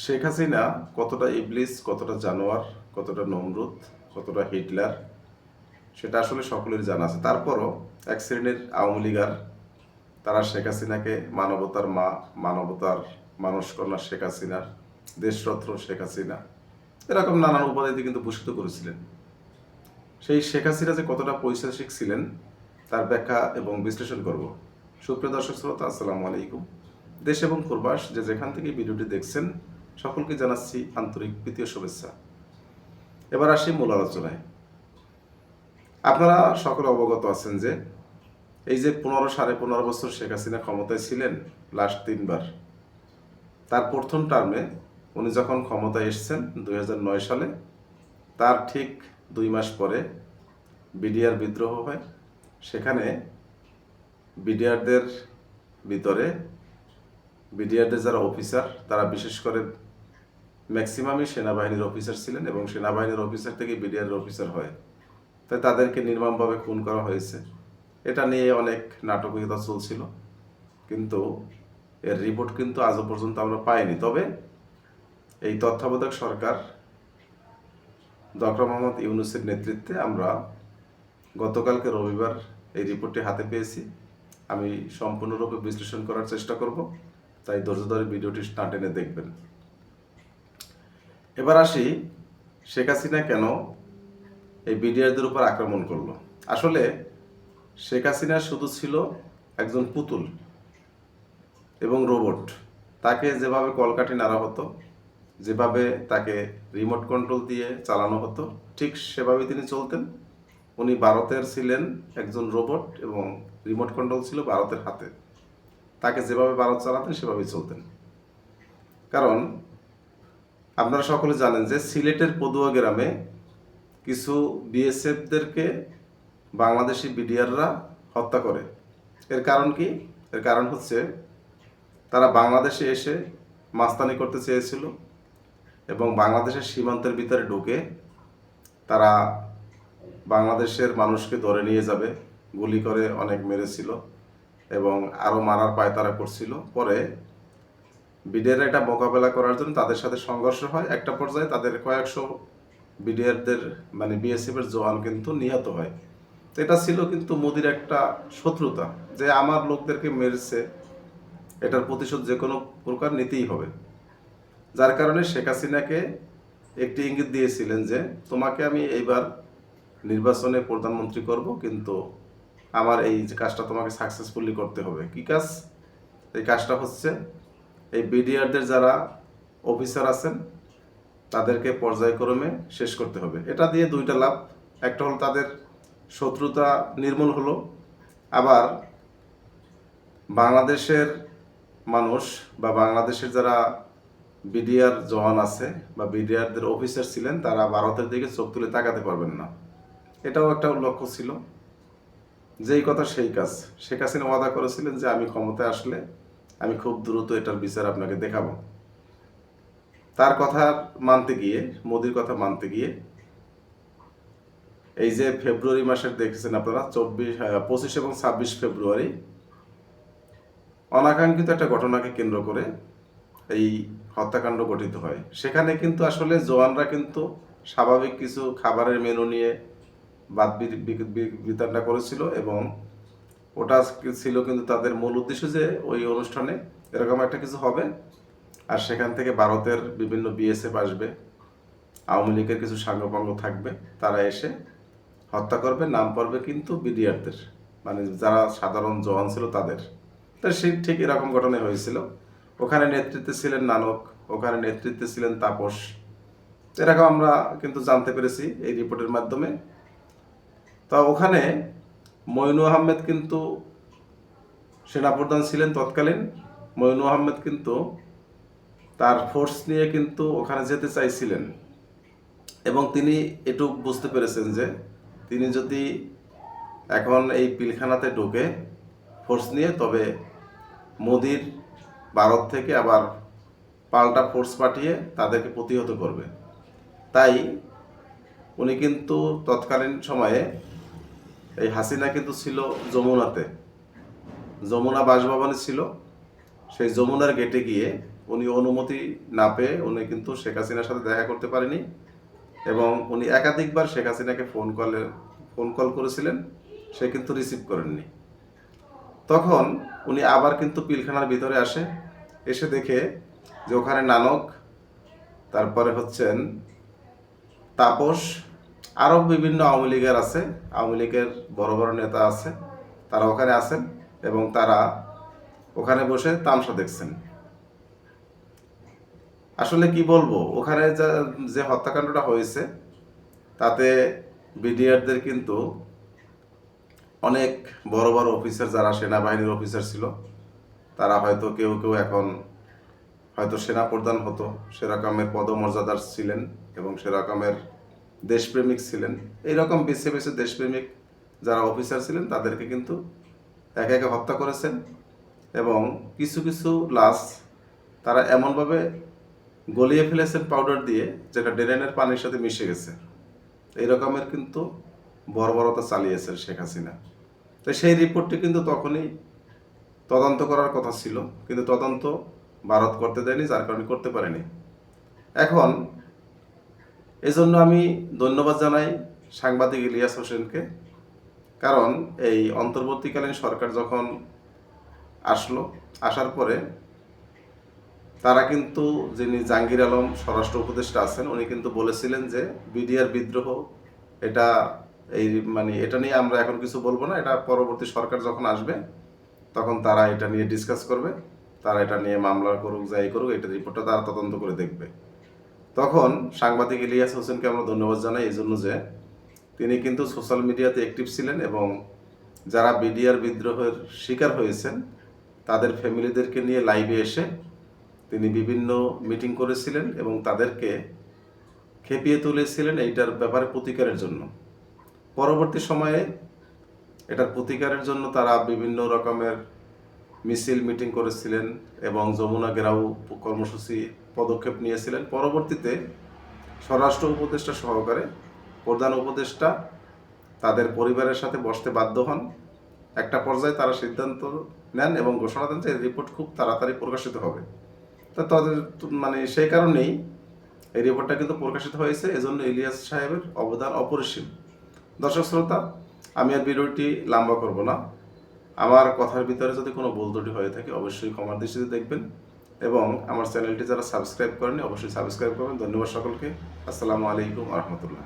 শেখ হাসিনা কতটা ইবলিস, কতটা জানোয়ার, কতটা নমরুদ, কতটা হিটলার, সেটা আসলে সকলের জানা আছে। তারপরও এক শ্রেণির আওয়ামী লীগার তারা শেখ হাসিনাকে মানবতার মা, মানবতার মানসকন্যা শেখ হাসিনার, দেশরত্ন শেখ হাসিনা, এরকম নানান উপাধিতে কিন্তু ভূষিত করেছিলেন। সেই শেখ হাসিনা যে কতটা পৈশাসিক ছিলেন, তার ব্যাখ্যা এবং বিশ্লেষণ করব। সুপ্রিয় দর্শক শ্রোতা, আসসালামু আলাইকুম। দেশ এবং প্রবাস যে যেখান থেকে ভিডিওটি দেখছেন সকলকে জানাচ্ছি আন্তরিক প্রীতীয় শুভেচ্ছা। এবার আসি মূল আলোচনায়। আপনারা সকলে অবগত আছেন যে, এই যে পনেরো সাড়ে পনেরো বছর শেখ হাসিনা ক্ষমতায় ছিলেন লাস্ট তিনবার, তার প্রথম টার্মে উনি যখন ক্ষমতায় এসেছেন দুই সালে, তার ঠিক দুই মাস পরে বিডিআর বিদ্রোহ হয়। সেখানে বিডিআরদের ভিতরে, বিডিআরদের যারা অফিসার তারা বিশেষ করে ম্যাক্সিমামই সেনাবাহিনীর অফিসার ছিলেন এবং সেনাবাহিনীর অফিসার থেকে বিডিআরের অফিসার হয়। তাই তাদেরকে নির্মমভাবে খুন করা হয়েছে। এটা নিয়ে অনেক নাটকীয়তা চলছিল, কিন্তু এর রিপোর্ট কিন্তু আজও পর্যন্ত আমরা পাইনি। তবে এই তত্ত্বাবধায়ক সরকার ডক্টর মোহাম্মদ ইউনুসের নেতৃত্বে আমরা গতকালকে রবিবার এই রিপোর্টটি হাতে পেয়েছি। আমি সম্পূর্ণরূপে বিশ্লেষণ করার চেষ্টা করব। তাই ধৈর্য ধরে ভিডিওটি না টেনে দেখবেন। এবার আসি শেখ হাসিনা কেন এই বিডিআরদের উপর আক্রমণ করল? আসলে শেখ হাসিনা শুধু ছিল একজন পুতুল এবং রোবট। তাকে যেভাবে কলকাঠি নাড়া হতো, যেভাবে তাকে রিমোট কন্ট্রোল দিয়ে চালানো হতো, ঠিক সেভাবে তিনি চলতেন। উনি ভারতের ছিলেন একজন রোবট এবং রিমোট কন্ট্রোল ছিল ভারতের হাতে। তাকে যেভাবে ভারত চালাতেন, সেভাবেই চলতেন। কারণ আপনারা সকলে জানেন যে সিলেটের পদুয়া গ্রামে কিছু বিএসএফদেরকে বাংলাদেশি বিডিআররা হত্যা করে। এর কারণ কি? এর কারণ হচ্ছে তারা বাংলাদেশে এসে মাস্তানি করতে চেয়েছিল এবং বাংলাদেশের সীমান্তের ভিতরে ঢুকে তারা বাংলাদেশের মানুষকে ধরে নিয়ে যাবে, গুলি করে অনেক মেরেছিল এবং আরও মারার পায়তারা করছিল। পরে বিডিআর এটা মোকাবেলা করার জন্য তাদের সাথে সংঘর্ষ হয়। একটা পর্যায়ে তাদের কয়েকশো বিডিআরদের মানে বিএসএফ এর জওয়ান কিন্তু নিহত হয়। তো এটা ছিল কিন্তু মোদির একটা শত্রুতা যে আমার লোকদেরকে মেরেছে, এটার প্রতিশোধ যে কোনো প্রকার নিতেই হবে। যার কারণে শেখ হাসিনাকে একটি ইঙ্গিত দিয়েছিলেন যে, তোমাকে আমি এইবার নির্বাচনে প্রধানমন্ত্রী করব, কিন্তু আমার এই যে কাজটা তোমাকে সাকসেসফুলি করতে হবে। কি কাজ? এই কাজটা হচ্ছে এই বিডিআরদের যারা অফিসার আছেন, তাদেরকে পর্যায়ক্রমে শেষ করতে হবে। এটা দিয়ে দুইটা লাভ। একটা হলো তাদের শত্রুতা নির্মূল হলো। আবার বাংলাদেশের মানুষ বা বাংলাদেশের যারা বিডিআর জওয়ান আছে বা বিডিআরদের অফিসার ছিলেন, তারা ভারতের দিকে চোখ তুলে তাকাতে পারবেন না। এটাও একটা লক্ষ্য ছিল। যেই কথা সেই কাজ। শেখ হাসিনা ওয়াদা করেছিলেন যে, আমি ক্ষমতায় আসলে আমি খুব দ্রুত এটার বিচার আপনাকে দেখাবো। তার কথা মানতে গিয়ে, মোদির কথা মানতে গিয়ে, এই যে ফেব্রুয়ারি মাসের দেখেছেন আপনারা, চব্বিশ পঁচিশ এবং ছাব্বিশ ফেব্রুয়ারি, অনাকাঙ্ক্ষিত একটা ঘটনাকে কেন্দ্র করে এই হত্যাকাণ্ড গঠিত হয়। সেখানে কিন্তু আসলে জওয়ানরা কিন্তু স্বাভাবিক কিছু খাবারের মেনু নিয়ে বাদ বি- বি- বি- বিতরণটা করেছিল এবং ওটা ছিল কিন্তু তাদের মূল উদ্দেশ্য যে ওই অনুষ্ঠানে এরকম একটা কিছু হবে। আর সেখান থেকে ভারতের বিভিন্ন বিএসএফ আসবে। আওয়ামী লীগের কিছু সাঙ্গপাঙ্গ থাকবে, তারা এসে হত্যা করবে, নাম পড়বে কিন্তু বিডিআরদের মানে যারা সাধারণ জওয়ান ছিল তাদের। তো সেই ঠিক এরকম ঘটনা হয়েছিল। ওখানে নেতৃত্বে ছিলেন নানক, ওখানে নেতৃত্বে ছিলেন তাপস। এরকম আমরা কিন্তু জানতে পেরেছি এই রিপোর্টের মাধ্যমে। তা ওখানে মইনু আহমেদ কিন্তু সেনাপ্রধান ছিলেন তৎকালীন। মইনু আহমেদ কিন্তু তার ফোর্স নিয়ে কিন্তু ওখানে যেতে চাইছিলেন। এবং তিনি এটুক বুঝতে পেরেছেন যে তিনি যদি এখন এই পিলখানাতে ঢুকে ফোর্স নিয়ে, তবে মোদির ভারত থেকে আবার পাল্টা ফোর্স পাঠিয়ে তাদেরকে প্রতিহত করবে। তাই উনি কিন্তু তৎকালীন সময়ে এই হাসিনা কিন্তু ছিল যমুনাতে। যমুনা বাসভবনে ছিল। সেই যমুনার গেটে গিয়ে উনি অনুমতি না পেয়ে উনি কিন্তু শেখ হাসিনার সাথে দেখা করতে পারেনি এবং উনি একাধিকবার শেখ হাসিনাকে ফোন কলে ফোন কল করেছিলেন। সে কিন্তু রিসিভ করেননি। তখন উনি আবার কিন্তু পিলখানার ভিতরে আসে, এসে দেখে যে ওখানে নানক, তারপরে হচ্ছেন তাপস আরও বিভিন্ন আওয়ামী লীগের আছে, আওয়ামী লীগের বড় বড় নেতা আছে, তারা ওখানে আছেন এবং তারা ওখানে বসে তামসা দেখছেন। আসলে কি বলব, ওখানে যা- হত্যাকাণ্ডটা হয়েছে, তাতে বিডিআরদের কিন্তু অনেক বড় বড় অফিসার যারা সেনাবাহিনীর অফিসার ছিল, তারা হয়তো কেউ কেউ এখন হয়তো সেনা প্রধান হতো, সেরকমের পদমর্যাদার ছিলেন এবং সেরকমের দেশপ্রেমিক ছিলেন। এইরকম বেছে বেছে দেশপ্রেমিক যারা অফিসার ছিলেন, তাদেরকে কিন্তু একে একে হত্যা করেছেন এবং কিছু কিছু লাশ তারা এমনভাবে গলিয়ে ফেলেছেন পাউডার দিয়ে, যেটা ড্রেনের পানির সাথে মিশে গেছে। এই রকমের কিন্তু বর্বরতা চালিয়েছেন শেখ হাসিনা। তো সেই রিপোর্টটি কিন্তু তখনই তদন্ত করার কথা ছিল, কিন্তু তদন্ত ভারত করতে দেয়নি, যার কারণে করতে পারেনি। এখন এজন্য আমি ধন্যবাদ জানাই সাংবাদিক ইলিয়াস হোসেনকে। কারণ এই অন্তর্বর্তীকালীন সরকার যখন আসলো, আসার পরে তারা কিন্তু যিনি জাহাঙ্গীর আলম স্বরাষ্ট্র উপদেষ্টা আছেন, উনি কিন্তু বলেছিলেন যে বিডিআর বিদ্রোহ, এটা এই মানে এটা নিয়ে আমরা এখন কিছু বলব না, এটা পরবর্তী সরকার যখন আসবে, তখন তারা এটা নিয়ে ডিসকাস করবে, তারা এটা নিয়ে মামলা করুক, যাই করুক, এটা রিপোর্টটা তারা তদন্ত করে দেখবে। তখন সাংবাদিক ইলিয়াস হোসেনকে আমরা ধন্যবাদ জানাই এই জন্য যে তিনি কিন্তু সোশ্যাল মিডিয়াতে অ্যাক্টিভ ছিলেন এবং যারা বিডিআর বিদ্রোহের শিকার হয়েছেন, তাদের ফ্যামিলিদেরকে নিয়ে লাইভে এসে তিনি বিভিন্ন মিটিং করেছিলেন এবং তাদেরকে খেপিয়ে তুলেছিলেন এইটার ব্যাপারে প্রতিকারের জন্য। পরবর্তী সময়ে এটার প্রতিকারের জন্য তারা বিভিন্ন রকমের মিছিল মিটিং করেছিলেন এবং যমুনা গেরাও কর্মসূচি পদক্ষেপ নিয়েছিলেন। পরবর্তীতে স্বরাষ্ট্র উপদেষ্টা সহকারে প্রধান উপদেষ্টা তাদের পরিবারের সাথে বসতে বাধ্য হন। একটা পর্যায়ে তারা সিদ্ধান্ত নেন এবং ঘোষণা দেন যে রিপোর্ট খুব তাড়াতাড়ি প্রকাশিত হবে। তা তাদের মানে সেই কারণেই এই রিপোর্টটা কিন্তু প্রকাশিত হয়েছে। এজন্য ইলিয়াস সাহেবের অবদান অপরিসীম। দর্শক শ্রোতা, আমি আর ভিডিওটি লম্বা করব না। আমার কথার ভিতরে যদি কোনো ভুল ত্রুটি হয়ে থাকে, অবশ্যই ক্ষমার দৃষ্টিতে দেখবেন। এবং আমার চ্যানেলটি যারা সাবস্ক্রাইব করেনি অবশ্যই সাবস্ক্রাইব করবেন। ধন্যবাদ সকলকে। আসসালামু আলাইকুম রহমতুল্লাহ।